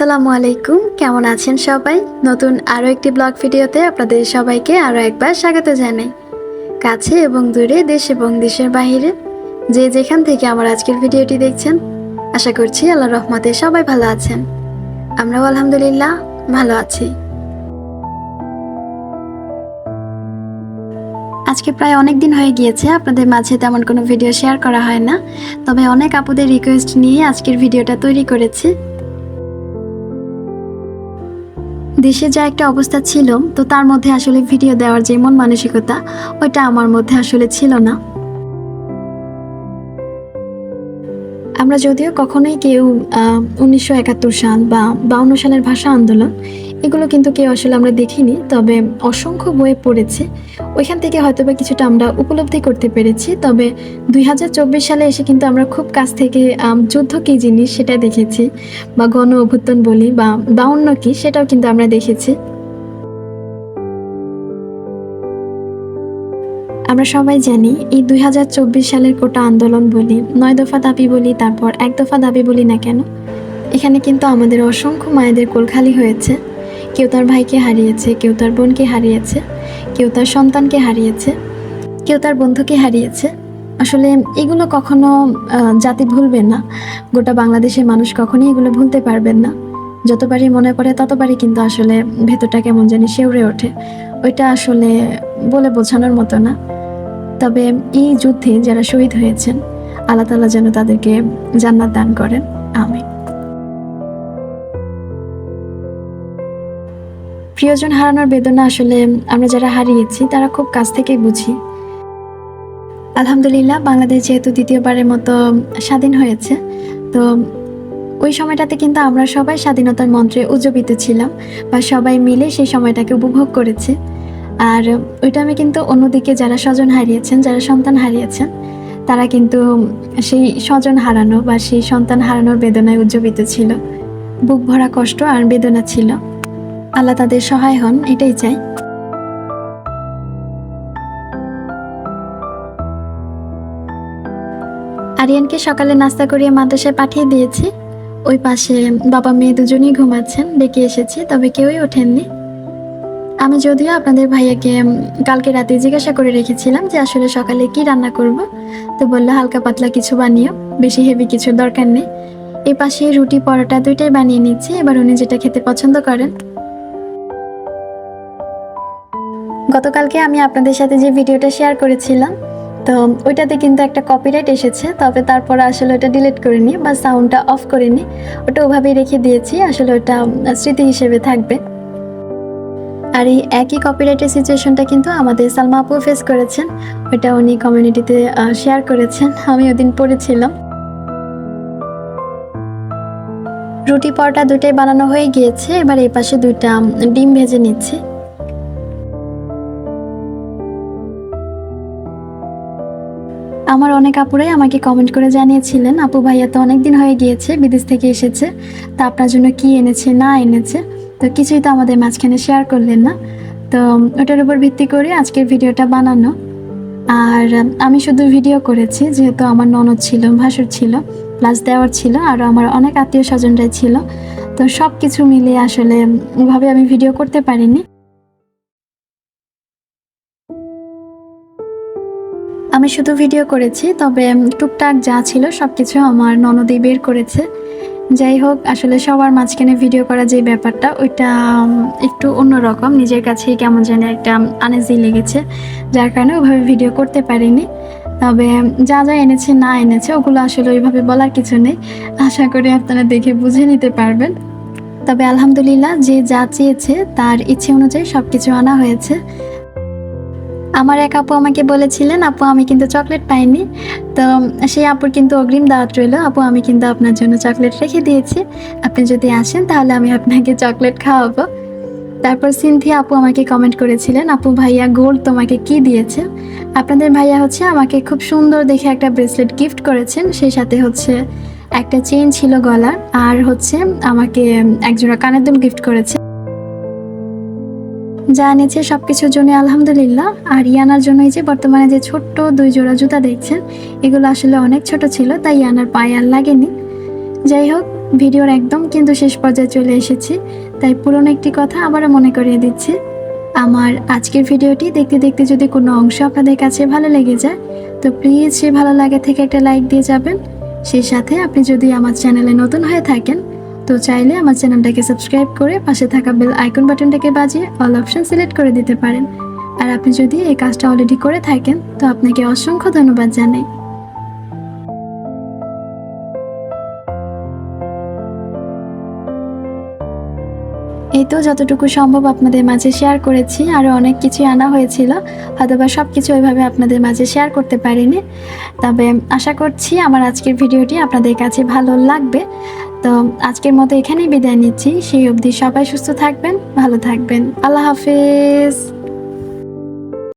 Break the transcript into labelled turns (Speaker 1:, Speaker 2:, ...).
Speaker 1: আসসালামু আলাইকুম। কেমন আছেন সবাই? নতুন আরও একটি ব্লগ ভিডিওতে আপনাদের সবাইকে আরও একবার স্বাগত জানাই। কাছে এবং দূরে দেশ এবং দেশের বাইরে যে যেখান থেকে আমার আজকের ভিডিওটি দেখছেন, আশা করছি আল্লাহ রহমতে সবাই ভালো আছেন। আমরাও আলহামদুলিল্লাহ ভালো আছি। আজকে প্রায় অনেক দিন হয়ে গিয়েছে, আপনাদের মাঝে তেমন কোনো ভিডিও শেয়ার করা হয় না। তবে অনেক আপুদের রিকোয়েস্ট নিয়ে আজকের ভিডিওটা তৈরি করেছি। দেশে যা একটা অবস্থা ছিল, তো তার মধ্যে আসলে ভিডিও দেওয়ার যে মন মানসিকতা, ওইটা আমার মধ্যে আসলে ছিল না। আমরা যদিও কখনোই কেউ উনিশশো একাত্তর সাল বা বাউন্ন সালের ভাষা আন্দোলন, এগুলো কিন্তু কেউ আসলে আমরা দেখিনি, তবে অসংখ্য বইয়ে পড়েছে। ওইখান থেকে হয়তো বা কিছুটা আমরা উপলব্ধি করতে পেরেছি, তবে দুই হাজার চব্বিশ সালে এসে কিন্তু আমরা খুব কাছ থেকে যুদ্ধ কী জিনিস সেটা দেখেছি, বা গণ অভ্যুত্থান বলি বা বাউন্ন কী সেটাও কিন্তু আমরা দেখেছি। আমরা সবাই জানি, এই দুই হাজার চব্বিশ সালের কোটা আন্দোলন বলি, নয় দফা দাবি বলি, তারপর এক দফা দাবি বলি না কেন? এখানে কিন্তু আমাদের অসংখ্য মায়েদের কোলখালি হয়েছে। কেউ তার ভাইকে হারিয়েছে, কেউ তার বোনকে হারিয়েছে, কেউ তার সন্তানকে হারিয়েছে, কেউ তার বন্ধুকে হারিয়েছে। আসলে এগুলো কখনো জাতি ভুলবে না। গোটা বাংলাদেশের মানুষ কখনোই এগুলো ভুলতে পারবেন না। যতবারই মনে পড়ে ততবারই কিন্তু আসলে ভেতরটা কেমন জানি শিউরে ওঠে। ওইটা আসলে বলে বোঝানোর মতো না। তবে এই যুদ্ধে যারা শহীদ হয়েছেন, আল্লাহ তালা যেন তাদেরকে জান্নাত দান করেন। আমি প্রিয়জন হারানোর বেদনা আসলে আমরা যারা হারিয়েছি, তারা খুব কাছ থেকেই বুঝি। আলহামদুলিল্লাহ, বাংলাদেশ যেহেতু দ্বিতীয়বারের মতো স্বাধীন হয়েছে, তো ওই সময়টাতে কিন্তু আমরা সবাই স্বাধীনতার মন্ত্রে উজ্জীবিত ছিলাম বা সবাই মিলে সেই সময়টাকে উপভোগ করেছি। আর ওইটা আমি কিন্তু অন্যদিকে যারা স্বজন হারিয়েছেন, যারা সন্তান হারিয়েছেন, তারা কিন্তু সেই স্বজন হারানো বা সেই সন্তান হারানোর বেদনায় উজ্জীবিত ছিল। বুক ভরা কষ্ট আর বেদনা ছিল। আল্লাহ তাদের সহায় হন, এটাই চাই। আরিয়ানকে সকালে নাস্তা করিয়ে মাদ্রাসায় পাঠিয়ে দিয়েছি। ওই পাশে বাবা মেয়ে দুজনেই ঘুমাচ্ছেন, ডেকে এসেছি, তবে কেউই ওঠেননি। আমি যদিও আপনাদের ভাইয়াকে কালকে রাতে জিজ্ঞাসা করে রেখেছিলাম যে আসলে সকালে কি রান্না করব। তো বলল, হালকা পাতলা কিছু বানিও, বেশি হেভি কিছুর দরকার নেই। এই পাশে রুটি পরোটা দুইটাই বানিয়ে নিচ্ছি, এবার উনি যেটা খেতে পছন্দ করেন। গতকালকে আমি আপনাদের সাথে যে ভিডিওটা শেয়ার করেছিলাম, তো ওইটাতে কিন্তু একটা কপিরাইট এসেছে, তবে তারপর আসলে ওটা ডিলিট করিনি বা সাউন্ডটা অফ করিনি ওটা ওভাবেই রেখে দিয়েছি, আসলে ওটা স্মৃতি হিসেবে থাকবে। আর এই একই কপিরাইটের সিচুয়েশনটা কিন্তু আমাদের সালমা আপু ফেস করেছেন। ওটা উনি কমিউনিটিতে শেয়ার করেছেন। আমি ওদিন পড়েছিলাম। রুটি পরোটা দুটাই বানানো হয়ে গিয়েছে। এবার এই পাশে দুইটা ডিম ভেজে নিচ্ছি। আমার অনেক আপুরাই আমাকে কমেন্ট করে জানিয়েছিলেন, আপু ভাইয়া তো অনেক দিন হয়ে গিয়েছে, বিদেশ থেকে এসেছে। তা আপনার জন্য কি এনেছে, না এনেছে? তো কিছুই তো আমাদের মাঝখানে শেয়ার করলেন না। তো ওটার উপর ভিত্তি করে আজকের ভিডিওটা বানানো। আর আমি শুধু ভিডিও করেছি, যেহেতু আমার ননদ ছিল, ভাসুর ছিল প্লাস দেওয়ার ছিল, আর আমার অনেক আত্মীয় স্বজনরাই ছিল। তো সব কিছু মিলিয়ে আসলে ওভাবে আমি ভিডিও করতে পারিনি। আমি শুধু ভিডিও করেছি, তবে টুকটাক যা ছিল সব কিছু আমার ননদই বের করেছে। যাই হোক, আসলে সবার মাঝখানে ভিডিও করা যে ব্যাপারটা, ওইটা একটু অন্যরকম। নিজের কাছেই কেমন যেন একটা আনেজি লেগেছে। যার কারণে ওইভাবে ভিডিও করতে পারিনি। তবে যা যা এনেছে, না এনেছে, ওগুলো আসলে ওইভাবে বলার কিছু নেই। আশা করি আপনারা দেখে বুঝে নিতে পারবেন। তবে আলহামদুলিল্লাহ, যে যা চেয়েছে, তার ইচ্ছে অনুযায়ী সব কিছু আনা হয়েছে। আমার এক আপু আমাকে বলেছিলেন, আপু, আমি কিন্তু চকলেট পাইনি। তো সেই আপুর কিন্তু অগ্রিম দাওয়াত রইল। আপু, আমি কিন্তু আপনার জন্য চকলেট রেখে দিয়েছি। আপনি যদি আসেন, তাহলে আমি আপনাকে চকলেট খাওয়াবো। তারপর সিনথিয়া আপু আমাকে কমেন্ট করেছিলেন, আপু, ভাইয়া গোল্ড তোমাকে কি দিয়েছে? আপনাদের ভাইয়া হচ্ছে আমাকে খুব সুন্দর দেখে একটা ব্রেসলেট গিফট করেছেন। সেই সাথে হচ্ছে একটা চেইন ছিল গলার। আর হচ্ছে আমাকে একজোড়া কানের দুল গিফট করেছে। যা এনেছে সব কিছুর জন্য আলহামদুলিল্লাহ। আর ইয়ানার জন্য এই যে বর্তমানে যে ছোট্ট দুই জোড়া জুতা দেখছেন, এগুলো আসলে অনেক ছোট ছিল, তাই ইয়ানার পায়ে আর লাগেনি। যাই হোক, ভিডিওর একদম কিন্তু শেষ পর্যায়ে চলে এসেছি, তাই পুরনো একটি কথা আবারও মনে করিয়ে দিচ্ছি। আমার আজকের ভিডিওটি দেখতে দেখতে যদি কোনো অংশ আপনাদের কাছে ভালো লেগে যায়, তো প্লিজ সে ভালো লাগে থেকে একটা লাইক দিয়ে যাবেন। সেই সাথে আপনি যদি আমার চ্যানেলে নতুন হয়ে থাকেন তো চাইলে আমার চ্যানেলটাকে সাবস্ক্রাইব করে পাশে থাকা বেল আইকন বাটনটাকে বাজিয়ে অল অপশন সিলেক্ট করে দিতে পারেন। আর আপনি যদি এই কাজটা অলরেডি করে থাকেন, তো আপনাকে অসংখ্য ধন্যবাদ জানাই। এই তো যতটুকু সম্ভব আপনাদের মাঝে শেয়ার করেছি আরও অনেক কিছু আনা হয়েছিল, হয়তোবা সব কিছু ওইভাবে আপনাদের মাঝে শেয়ার করতে পারিনি। তবে আশা করছি আমার আজকের ভিডিওটি আপনাদের কাছে ভালো লাগবে। তো আজকের মতো এখানেই বিদায় নিচ্ছি। সেই অবধি সবাই সুস্থ থাকবেন, ভালো থাকবেন। আল্লাহ হাফেজ।